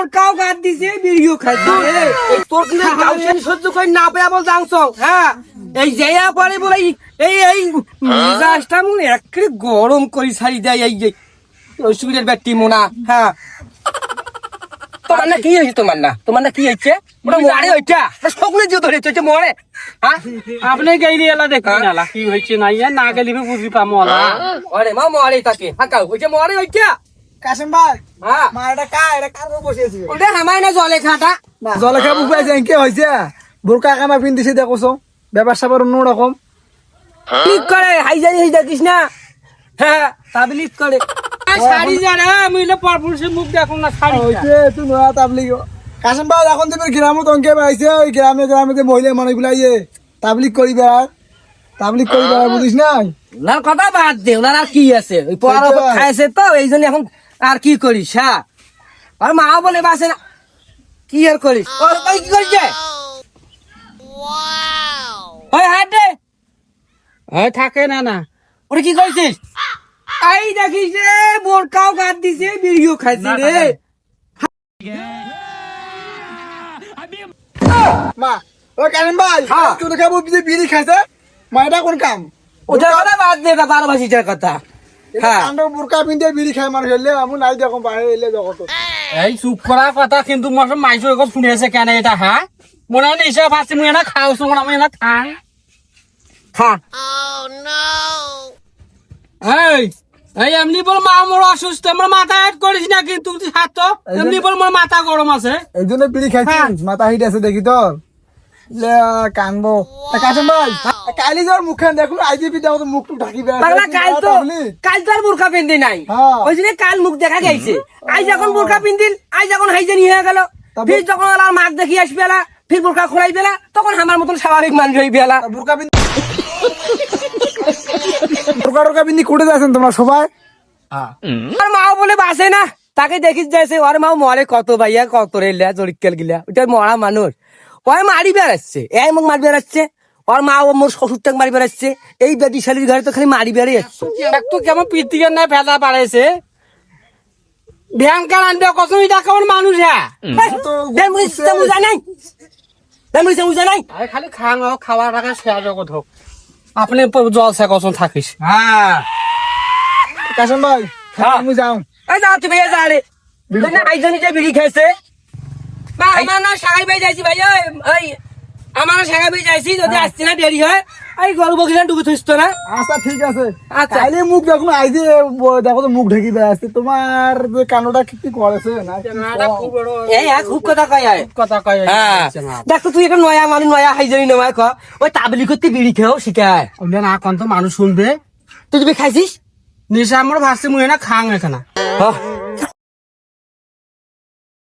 বোরকাও গাদ দিছে বিড়িও খাইছে তোর কি গাউসেন সহ্য করে না পেয়ে বল হ্যাঁ। এই পরে বলে এই- এই মিজাজটা মনে একেবারে গরম করি ছাড়ি দেয় এই ব্যাটি মোনা। হ্যাঁ। তোমার না কি হয়েছে তোমার না? তোমার না কি হয়েছে? ওটা মরে ওইটা। সকলে যে মরে। হ্যাঁ? আপনি গেলি এলা দেখি নালা কি হয়েছে না ইয়া না গেলি বুঝি পামো আরে মা মরে তাকে। হাঁকা ওইটা মরে ওইটা। কাশেম ভাই হ্যাঁ। মা এটা কা এটা কার বসেছে ওটা হামায় না জলে খাটা। জলে খাই বুক পাইছে কে হয়েছে বোরকা কামা পিন্দিছে দেখোছো ব্যাপার স্যাপার অন্যরকম ক্লিক করে হাইজানি হয়ে দেখিস না হ্যাঁ তাবলিক করে শাড়ি যারা আমি মুখ দেখুন না শাড়ি হয়েছে তুই নয়া তাবলিগ কাশেম ভাই এখন তুমি গ্রামত অঙ্কে পাইছে ওই গ্রামে গ্রামে যে মহিলা মানুষগুলা ইয়ে তাবলিগ করি বেড়ায় তাবলিগ করি বেড়ায় বুঝিস নাই? ওনার কথা বাদ দে ওনার আর কি আছে? ওই সেটাই। খাইছে তো এই জন্য এখন আর কি করিস হ্যাঁ? আর মা বলে বাসে না কি আর করিস? ও ওই কি করিস? ওই হাট দে। হয় থাকে না না। ওরে কি করিস এই দেখিস রে বোরকাও গাদ দিছে বিড়িও খাইছে রে। মা ও কাশেম ভাই হ্যাঁ। তুই খাব যে বিড়ি খাইছে মা এটা কোন কাম? ওটার কথা বাদ দে বারো ভাষিটার কথা। হ্যাঁ বোরকা পিন্ধে বিড়ি খাই মানুষ এলে আমি নাই দেখো বাইরে এলে দেখো এই চুপ করা কথা কিন্তু মশন মাইসো এখন শুনেছে কেন এটা হ্যাঁ মনে হয় মুই না খাও আমি না এই এই এমনি বল মা মোর অসুস্থ আমার মাথা হেড করিস না কিন্তু হাত তো এমনি বল মোর মাথা গরম আছে। এই জন্য বিড়ি খাইছিস মাথা হিট আছে দেখি তোর লে কানবো তা ভাই কালি যাওয়ার মুখখান দেখল আইজিপি দেখো তো মুখ ঢাকি। পাগলা কাল তো কাল তো আর পিন্দি নাই। হ্যাঁ। ওই জন্য কাল মুখ দেখা গেছে। আজ যখন বোরকা পিন্দিল আজ যখন হাইজানি হয়ে গেল। ফির যখন ওনার মাছ দেখি আসবে ফির বোরকা খোলাই বেলা তখন আমার মতন স্বাভাবিক মানুষ হয়ে বেলা পিন্ধি বোরকা টোরকা পিন্ধি কুটে যাচ্ছেন তোমরা সবাই? আর মাও বলে বাসে না তাকে দেখিস যাইছে ওর মাও মরে কত ভাইয়া কত রেলিয়া জরিকেল গিলা। ওটা মরা মানুষ। ওই মারি বেড়াচ্ছে এই মুখ মারি বেড়াচ্ছে। ওর মা ও মোর শ্বশুরটাকে মারি বেড়াচ্ছে। এই বেটি শালির ঘরে তো খালি মারি বেড়ে যাচ্ছে একটু কেমন পিতিকের নাই ফেলা পারেছে ভ্যানকার আনবে কত এটা কেমন মানুষ হ্যাঁ? বুঝা নাই বুঝা নাই আরে খালি শেয়ার জগৎ হোক। আপনি কখন থাকিস। হ্যাঁ। ভাই হ্যাঁ। আমি যাও। এই যাও তুমি এই যা রে আইজনি যে বিড়ি খাইছে। বা আমার না সাগাই বাই যাইছি ভাই ওই ওই আমার সাগাই বাই যাইছি যদি আসছে না দেরি হয় এই গরু বকিলেন ডুবে থইস তো না? আচ্ছা ঠিক আছে। আচ্ছা। কাইলে মুখ দেখো না আইজে দেখো তো মুখ ঢেকে বেড়াচ্ছে তোমার যে কান্ডটা কি কি করেছে? না এই এক খুব কথা কয় আয় কথা কয় হ্যাঁ। দেখ তো তুই একটা নয়া মানুষ নয়া হাইজনি নয় ক। ওই তাবলি করতে বিড়ি খেয়েও শিখায়। না এখন তো মানুষ শুনবে। তুই তুমি খাইছিস? নিশা আমার ভাসছে মুই না খাং এখানে। হ্যাঁ